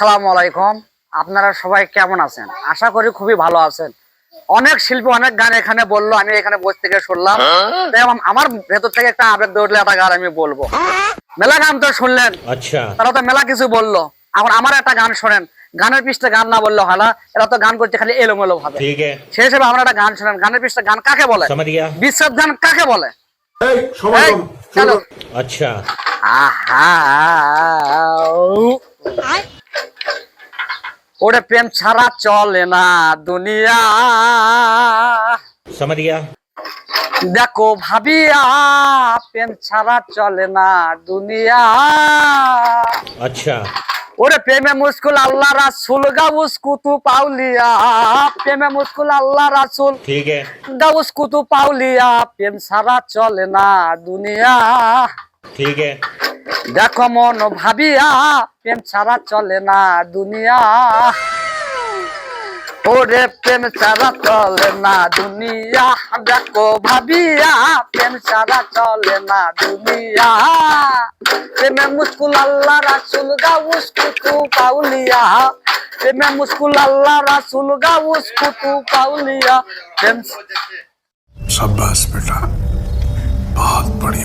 আসসালামু আলাইকুম। আপনারা সবাই কেমন আছেন? আশা করি খুবই ভালো আছেন। অনেক শিল্পী অনেক গান এখানে বলল আমি এখানে বসে থেকে শুনলাম। হ্যাঁ? আমার ভেতর থেকে একটা আবেগ দৌড়লে একটা গান আমি বলব। মেলা গান তো শুনলেন। আচ্ছা। তারা তো মেলা কিছু বলল। এখন আমার একটা গান শোনেন। গানের পিসটা গান না বলল হালা এরা তো গান করতে খালি এলোমেলো ভাবে। সে হিসেবে আমরা একটা গান শোনেন। গানের পিসটা গান কাকে বলে? বিশ্বাস গান কাকে বলে? আচ্ছা। আহা। ওরে প্রেম ছাড়া চলে না দুনিয়া। দেখো ভাবিয়া প্রেম ছাড়া চলে না দুনিয়া। আচ্ছা। ওরে প্রেমে মুশকুল আল্লাহ রাসুল গাউস কুতু পাউলিয়া। প্রেমে মুশকুল আল্লাহ রাসুল ঠিক গাউস কুতু পাউলিয়া। প্রেম সারা চলে না দুনিয়া। ঠিক দেখো মন ভাবিয়া প্রেম ছাড়া চলে না দুনিয়া ওরে প্রেম ছাড়া চলে না দুনিয়া দেখো ভাবিয়া প্রেম ছাড়া চলে না দুনিয়া প্রেমে মুস্কুল আল্লাহ রাসুল গাউস কুতু পাউলিয়া প্রেমে মুস্কুল আল্লাহ রাসুল গাউস কুতু পাউলিয়া প্রেম शाबाश बेटा बहुत बढ़िया